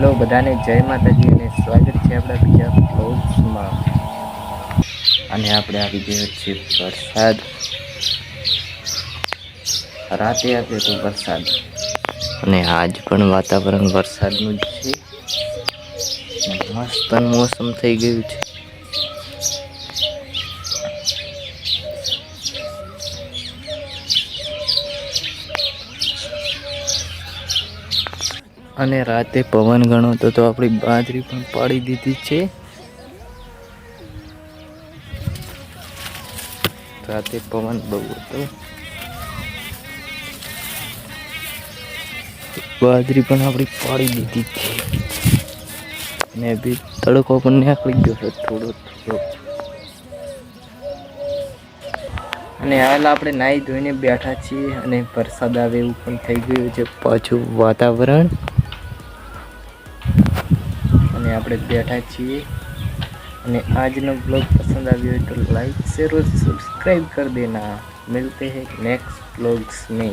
Hello, બધાને જય માતાજી અને સ્વાગત છે આપણા બીજા બ્લોગ્સમાં અને આપણે આવી ગયો છે વરસાદ. રાતે આવ્યો તો વરસાદ. અને આજ પણ વાતાવરણ વરસાદનું જ છે. મસ્ત મોસમ થઈ ગયું છે. અને રાતે પવન ગણો તો તો આપણી બાજરી પણ પાડી દીધી છે. રાતે પવન બહુ હતો. બાજરી પણ આપણી પાડી દીધી છે. ને બી તડકો પણ નીકળી ગયો છે થોડો થોડો. અને હાલ આપણે નાહી ધોઈને બેઠા છીએ અને વરસાદ આવે એવું પણ થઈ ગયું છે પાછું વાતાવરણ. અને આપણે બેઠા છીએ અને આજનો બ્લોગ પસંદ આવ્યો હોય तो लाइक शेयर और सब्सक्राइब कर देना मिलते हैं नेक्स्ट ब्लॉग्स में